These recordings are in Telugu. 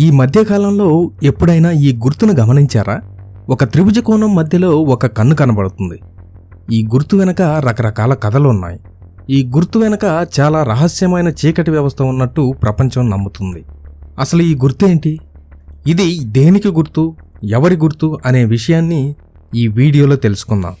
ఈ మధ్యకాలంలో ఎప్పుడైనా ఈ గుర్తును గమనించారా? ఒక త్రిభుజ కోణం మధ్యలో ఒక కన్ను కనబడుతుంది. ఈ గుర్తు వెనక రకరకాల కథలు ఉన్నాయి. ఈ గుర్తు వెనక చాలా రహస్యమైన చీకటి వ్యవస్థ ఉన్నట్టు ప్రపంచం నమ్ముతుంది. అసలు ఈ గుర్తేంటి ఇది దేనికి గుర్తు? ఎవరి గుర్తు? అనే విషయాన్ని ఈ వీడియోలో తెలుసుకుందాం.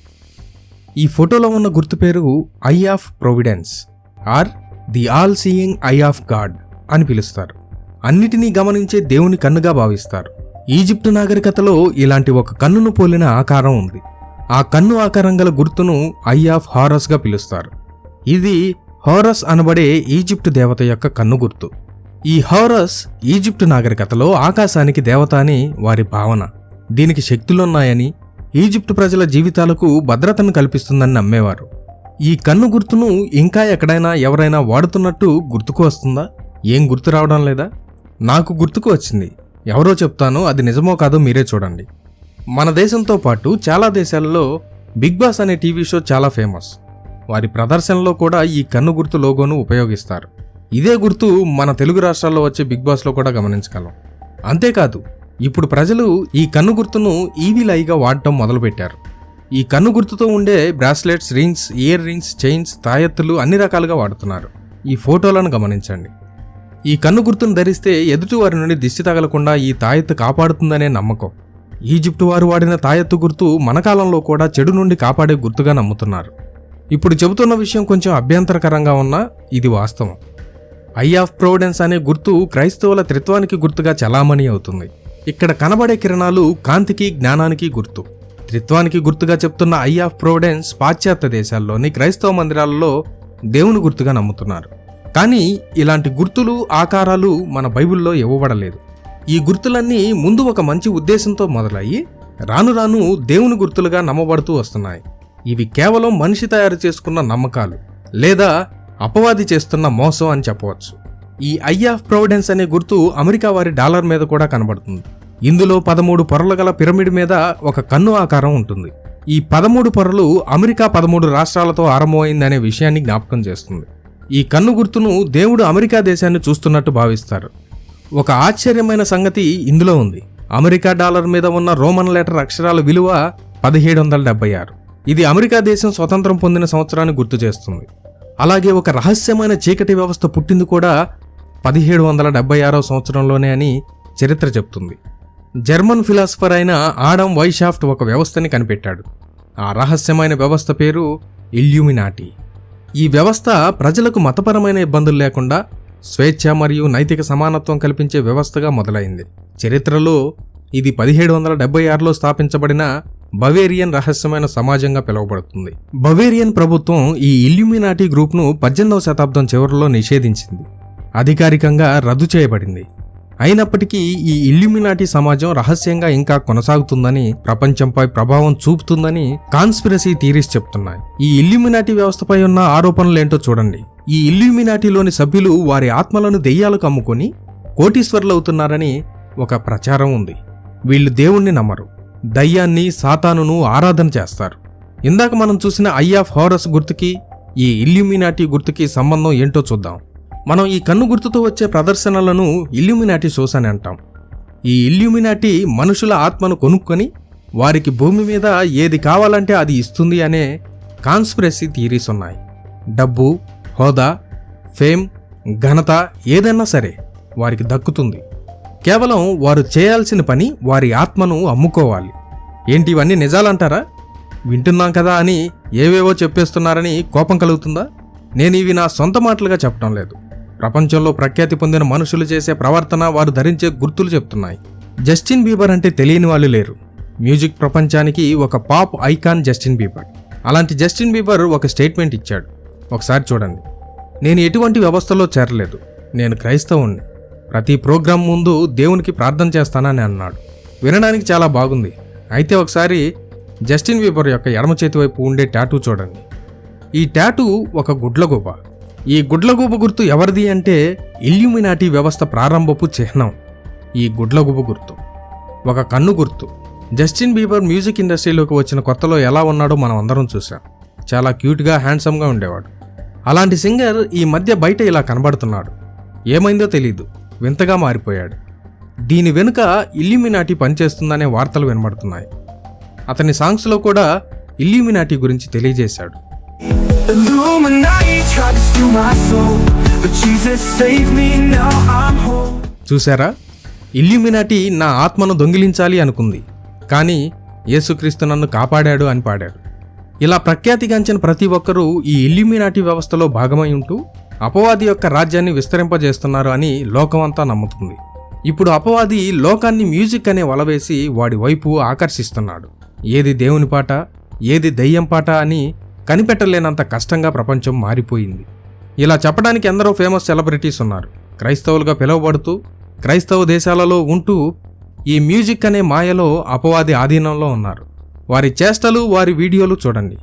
ఈ ఫోటోలో ఉన్న గుర్తు పేరు eye of providence or the all seeing eye of god అని పిలుస్తారు. అన్నిటినీ గమనించే దేవుని కన్నుగా భావిస్తారు. ఈజిప్టు నాగరికతలో ఇలాంటి ఒక కన్నును పోలిన ఆకారం ఉంది. ఆ కన్ను ఆకారం గల గుర్తును ఐ ఆఫ్ హారస్గా పిలుస్తారు. ఇది హారస్ అనబడే ఈజిప్టు దేవత యొక్క కన్ను గుర్తు. ఈ హారస్ ఈజిప్టు నాగరికతలో ఆకాశానికి దేవత అని వారి భావన. దీనికి శక్తులున్నాయని ఈజిప్టు ప్రజల జీవితాలకు భద్రతను కల్పిస్తుందని నమ్మేవారు. ఈ కన్ను గుర్తును ఇంకా ఎక్కడైనా ఎవరైనా వాడుతున్నట్టు గుర్తుకు వస్తుందా? ఏం గుర్తు రావడం లేదా? నాకు గుర్తుకు వచ్చింది. ఎవరో చెప్తాను అది నిజమో కాదో మీరే చూడండి. మన దేశంతో పాటు చాలా దేశాలలో బిగ్ బాస్ అనే టీవీ షో చాలా ఫేమస్. వారి ప్రదర్శనలో కూడా ఈ కన్ను గుర్తు లోగోను ఉపయోగిస్తారు. ఇదే గుర్తు మన తెలుగు రాష్ట్రాల్లో వచ్చే బిగ్ బాస్లో కూడా గమనించగలం. అంతేకాదు ఇప్పుడు ప్రజలు ఈ కన్ను గుర్తును ఈవీ లైగా వాడటం మొదలుపెట్టారు. ఈ కన్ను గుర్తుతో ఉండే bracelets rings earrings chains తాయెత్తులు అన్ని రకాలుగా వాడుతున్నారు. ఈ ఫోటోలను గమనించండి. ఈ కన్ను గుర్తును ధరిస్తే ఎదుటివారి నుండి దిష్టి తగలకుండా ఈ తాయెత్తు కాపాడుతుందనే నమ్మకం. ఈజిప్టు వారు వాడిన తాయెత్తు గుర్తు మన కాలంలో కూడా చెడు నుండి కాపాడే గుర్తుగా నమ్ముతున్నారు. ఇప్పుడు చెబుతున్న విషయం కొంచెం అభ్యంతరకరంగా ఉన్నా ఇది వాస్తవం. ఐ ఆఫ్ ప్రొవిడెన్స్ అనే గుర్తు క్రైస్తవుల త్రిత్వానికి గుర్తుగా చలామణి అవుతుంది. ఇక్కడ కనబడే కిరణాలు కాంతికి జ్ఞానానికి గుర్తు. త్రిత్వానికి గుర్తుగా చెప్తున్న ఐ ఆఫ్ ప్రొవిడెన్స్ పాశ్చాత్య దేశాల్లోని క్రైస్తవ మందిరాలలో దేవుని గుర్తుగా నమ్ముతున్నారు. కానీ ఇలాంటి గుర్తులు ఆకారాలు మన బైబిల్లో ఇవ్వబడలేదు. ఈ గుర్తులన్నీ ముందు ఒక మంచి ఉద్దేశంతో మొదలయ్యి రాను రాను దేవుని గుర్తులుగా నమ్మబడుతూ వస్తున్నాయి. ఇవి కేవలం మనిషి తయారు చేసుకున్న నమ్మకాలు లేదా అపవాది చేస్తున్న మోసం అని చెప్పవచ్చు. ఈ ఐ ఆఫ్ ప్రొవిడెన్స్ అనే గుర్తు అమెరికా వారి డాలర్ మీద కూడా కనబడుతుంది. ఇందులో పదమూడు పొరలు గల పిరమిడ్ మీద ఒక కన్ను ఆకారం ఉంటుంది. ఈ పదమూడు పొరలు అమెరికా పదమూడు రాష్ట్రాలతో ఆరంభమైందనే విషయాన్ని జ్ఞాపకం చేస్తుంది. ఈ కన్ను గుర్తును దేవుడు అమెరికా దేశాన్ని చూస్తున్నట్టు భావిస్తారు. ఒక ఆశ్చర్యమైన సంగతి ఇందులో ఉంది. అమెరికా డాలర్ మీద ఉన్న రోమన్ లెటర్ అక్షరాల విలువ పదిహేడు వందల డెబ్బై ఆరు. ఇది అమెరికా దేశం స్వతంత్రం పొందిన సంవత్సరాన్ని గుర్తు చేస్తుంది. అలాగే ఒక రహస్యమైన చీకటి వ్యవస్థ పుట్టింది కూడా పదిహేడు వందల డెబ్బై ఆరో సంవత్సరంలోనే అని చరిత్ర చెప్తుంది. జర్మన్ ఫిలాసఫర్ అయిన ఆడమ్ వైషాఫ్ట్ ఒక వ్యవస్థని కనిపెట్టాడు. ఆ రహస్యమైన వ్యవస్థ పేరు ఇల్యూమినాటి. ఈ వ్యవస్థ ప్రజలకు మతపరమైన ఇబ్బందులు లేకుండా స్వేచ్ఛ మరియు నైతిక సమానత్వం కల్పించే వ్యవస్థగా మొదలైంది. చరిత్రలో ఇది పదిహేడు వందల డెబ్బై ఆరులో స్థాపించబడిన బవేరియన్ రహస్యమైన సమాజంగా పిలువబడుతుంది. బవేరియన్ ప్రభుత్వం ఈ ఇల్యూమినాటీ గ్రూప్ను పద్దెనిమిదవ శతాబ్దం చివరిలో నిషేధించింది. అధికారికంగా రద్దు చేయబడింది. అయినప్పటికీ ఈ ఇల్యూమినాటి సమాజం రహస్యంగా ఇంకా కొనసాగుతుందని ప్రపంచంపై ప్రభావం చూపుతుందని కాన్స్పిరసీ థీరీస్ చెప్తున్నాయి. ఈ ఇల్యూమినాటి వ్యవస్థపై ఉన్న ఆరోపణలు ఏంటో చూడండి. ఈ ఇల్యూమినాటిలోని సభ్యులు వారి ఆత్మలను దెయ్యాలకు అమ్ముకొని కోటీశ్వరులవుతున్నారని ఒక ప్రచారం ఉంది. వీళ్ళు దేవుణ్ణి నమ్మరు. దయ్యాన్ని సాతానును ఆరాధన చేస్తారు. ఇందాక మనం చూసిన ఐ ఆఫ్ హారస్ గుర్తుకి ఈ ఇల్యూమినాటి గుర్తుకి సంబంధం ఏంటో చూద్దాం. మనం ఈ కన్ను గుర్తుతో వచ్చే ప్రదర్శనలను ఇల్యూమినాటి షోస్ అని అంటాం. ఈ ఇల్యూమినాటి మనుషుల ఆత్మను కొనుక్కొని వారికి భూమి మీద ఏది కావాలంటే అది ఇస్తుంది అనే కాన్స్పిరసీ థియరీస్ ఉన్నాయి. డబ్బు హోదా ఫేమ్ ఘనత ఏదైనా సరే వారికి దక్కుతుంది. కేవలం వారు చేయాల్సిన పని వారి ఆత్మను అమ్ముకోవాలి. ఏంటి ఇవన్నీ నిజాలంటారా? వింటున్నాం కదా అని ఏవేవో చెప్పేస్తున్నారని కోపం కలుగుతుందా? నేను ఇవి నా సొంత మాటలుగా చెప్పడం లేదు. ప్రపంచంలో ప్రఖ్యాతి పొందిన మనుషులు చేసే ప్రవర్తన వారు ధరించే గుర్తులు చెప్తున్నాయి. జస్టిన్ బీబర్ అంటే తెలియని వాళ్ళు లేరు. మ్యూజిక్ ప్రపంచానికి ఒక పాప్ ఐకాన్ జస్టిన్ బీబర్. అలాంటి జస్టిన్ బీబర్ ఒక స్టేట్మెంట్ ఇచ్చాడు. ఒకసారి చూడండి. నేను ఎటువంటి వ్యవస్థలో చేరలేదు. నేను క్రైస్తవుణ్ణి. ప్రతి ప్రోగ్రాం ముందు దేవునికి ప్రార్థన చేస్తానని అన్నాడు. వినడానికి చాలా బాగుంది. అయితే ఒకసారి జస్టిన్ బీబర్ యొక్క ఎడమ చేతి వైపు ఉండే టాటూ చూడండి. ఈ టాటూ ఒక గుడ్లగూబ. ఈ గుడ్లగూబ గుర్తు ఎవరిది అంటే ఇల్యూమినాటి వ్యవస్థ ప్రారంభపు చిహ్నం. ఈ గుడ్లగూబ గుర్తు. ఒక కన్ను గుర్తు. జస్టిన్ బీబర్ మ్యూజిక్ ఇండస్ట్రీలోకి వచ్చిన కొత్తలో ఎలా ఉన్నాడో మనం అందరం చూసాం చాలా క్యూట్గా హ్యాండ్సమ్గా ఉండేవాడు. అలాంటి సింగర్ ఈ మధ్య బయట ఇలా కనబడుతున్నాడు. ఏమైందో తెలీదు. వింతగా మారిపోయాడు. దీని వెనుక ఇల్యూమినాటి పనిచేస్తుందనే వార్తలు వినబడుతున్నాయి. అతని సాంగ్స్లో కూడా ఇల్యూమినాటి గురించి తెలియజేశాడు. To Illuminati my soul, but Jesus saved me, now I'm whole. Illuminati నా ఆత్మను దొంగిలించాలి అనుకుంది. కానీ యేసుక్రీస్తు నన్ను కాపాడాడు అని పాడాడు. ఇలా ప్రఖ్యాతిగాంచిన ప్రతి ఒక్కరూ ఈ ఇల్యూమినాటి వ్యవస్థలో భాగమై ఉంటూ అపవాది యొక్క రాజ్యాన్ని విస్తరింపజేస్తున్నారు అని లోకమంతా నమ్ముతుంది. ఇప్పుడు అపవాది లోకాన్ని మ్యూజిక్ అనే వలవేసి వాడి వైపు ఆకర్షిస్తున్నాడు. ఏది దేవుని పాట ఏది దెయ్యం పాట అని కనిపెట్టలేనంత కష్టంగా ప్రపంచం మారిపోయింది. ఇలా చెప్పడానికి ఎందరో ఫేమస్ సెలబ్రిటీస్ ఉన్నారు. క్రైస్తవులుగా పిలువబడుతూ క్రైస్తవ దేశాలలో ఉంటూ ఈ మ్యూజిక్ అనే మాయలో అపవాది ఆధీనంలో ఉన్నారు. వారి చేష్టలు వారి వీడియోలు చూడండి.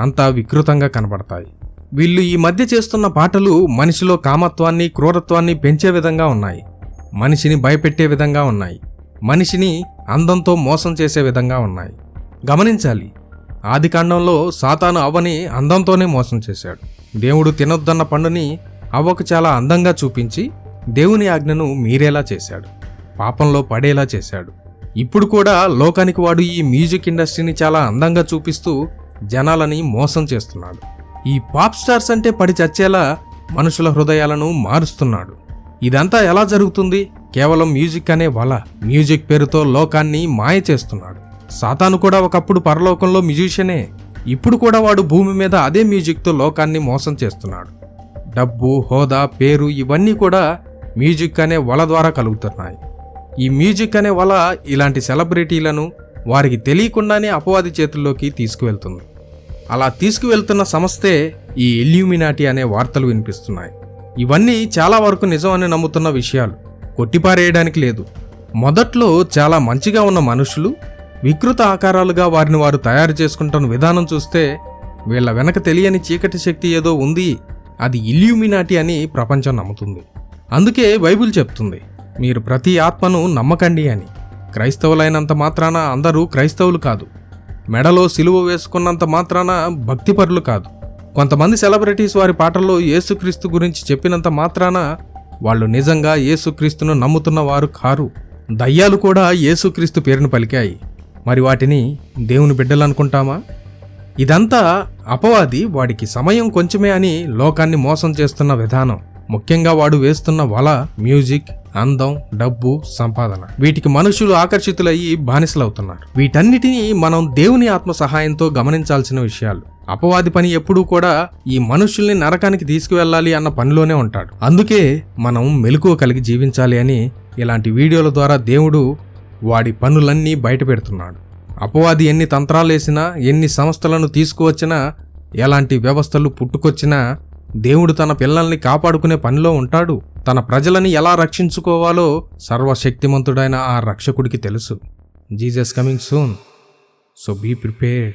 అంతా వికృతంగా కనబడతాయి. వీళ్ళు ఈ మధ్య చేస్తున్న పాటలు మనిషిలో కామత్వాన్ని క్రూరత్వాన్ని పెంచే విధంగా ఉన్నాయి. మనిషిని భయపెట్టే విధంగా ఉన్నాయి. మనిషిని అందంతో మోసం చేసే విధంగా ఉన్నాయి. గమనించాలి. ఆదికాండంలో సాతాను అవ్వని అందంతోనే మోసం చేశాడు. దేవుడు తినొద్దన్న పండుని అవ్వకు చాలా అందంగా చూపించి దేవుని ఆజ్ఞను మీరేలా చేశాడు? పాపంలో పడేలా చేశాడు? ఇప్పుడు కూడా లోకానికి వాడు ఈ మ్యూజిక్ ఇండస్ట్రీని చాలా అందంగా చూపిస్తూ జనాలని మోసం చేస్తున్నాడు. ఈ పాప్ స్టార్స్ అంటే పడి చచ్చేలా మనుషుల హృదయాలను మారుస్తున్నాడు. ఇదంతా ఎలా జరుగుతుంది? కేవలం మ్యూజిక్ అనే వల మ్యూజిక్ పేరుతో లోకాన్ని మాయ చేస్తున్నాడు. సాతాను కూడా ఒకప్పుడు పరలోకంలో మ్యూజిషియనే. ఇప్పుడు కూడా వాడు భూమి మీద అదే మ్యూజిక్తో లోకాన్ని మోసం చేస్తున్నాడు. డబ్బు హోదా పేరు ఇవన్నీ కూడా మ్యూజిక్ అనే వల ద్వారా కలుగుతున్నాయి. ఈ మ్యూజిక్ అనే వల ఇలాంటి సెలబ్రిటీలను వారికి తెలియకుండానే అపవాది చేతుల్లోకి తీసుకువెళ్తుంది. అలా తీసుకువెళ్తున్న సంస్థే ఈ ఇల్యూమినాటి అనే వార్తలు వినిపిస్తున్నాయి. ఇవన్నీ చాలా వరకు నిజం అని నమ్ముతున్న విషయాలు. కొట్టిపారేయడానికి లేదు. మొదట్లో చాలా మంచిగా ఉన్న మనుషులు వికృత ఆకారాలుగా వారిని వారు తయారు చేసుకుంటున్న విధానం చూస్తే వీళ్ళ వెనక తెలియని చీకటి శక్తి ఏదో ఉంది. అది ఇల్యూమినాటి అని ప్రపంచం నమ్ముతుంది. అందుకే బైబిల్ చెప్తుంది మీరు ప్రతి ఆత్మను నమ్మకండి అని. క్రైస్తవులైనంత మాత్రాన అందరూ క్రైస్తవులు కాదు. మెడలో సిలువ వేసుకున్నంత మాత్రాన భక్తిపరులు కాదు. కొంతమంది సెలబ్రిటీస్ వారి పాటల్లో యేసుక్రీస్తు గురించి చెప్పినంత మాత్రాన వాళ్ళు నిజంగా యేసుక్రీస్తును నమ్ముతున్న వారు కారు. దయ్యాలు కూడా యేసుక్రీస్తు పేరును పలికాయి. మరి వాటిని దేవుని బిడ్డలనుకుంటామా? ఇదంతా అపవాది వాడికి సమయం కొంచెమే అని లోకాన్ని మోసం చేస్తున్న విధానం. ముఖ్యంగా వాడు వేస్తున్న వల మ్యూజిక్ అందం డబ్బు సంపాదన. వీటికి మనుషులు ఆకర్షితులయ్యి బానిసలవుతున్నారు. వీటన్నిటినీ మనం దేవుని ఆత్మ సహాయంతో గమనించాల్సిన విషయాలు. అపవాది పని ఎప్పుడూ కూడా ఈ మనుషుల్ని నరకానికి తీసుకువెళ్ళాలి అన్న పనిలోనే ఉంటాడు. అందుకే మనం మెలకువ కలిగి జీవించాలి అని ఇలాంటి వీడియోల ద్వారా దేవుడు వాడి పనులన్నీ బయట పెడుతున్నాడు. అపవాది ఎన్ని తంత్రాలేసినా ఎన్ని సంస్థలను తీసుకువచ్చినా ఎలాంటి వ్యవస్థలు పుట్టుకొచ్చినా దేవుడు తన పిల్లల్ని కాపాడుకునే పనిలో ఉంటాడు. తన ప్రజలని ఎలా రక్షించుకోవాలో సర్వశక్తిమంతుడైన ఆ రక్షకుడికి తెలుసు. Jesus coming soon. So be prepared.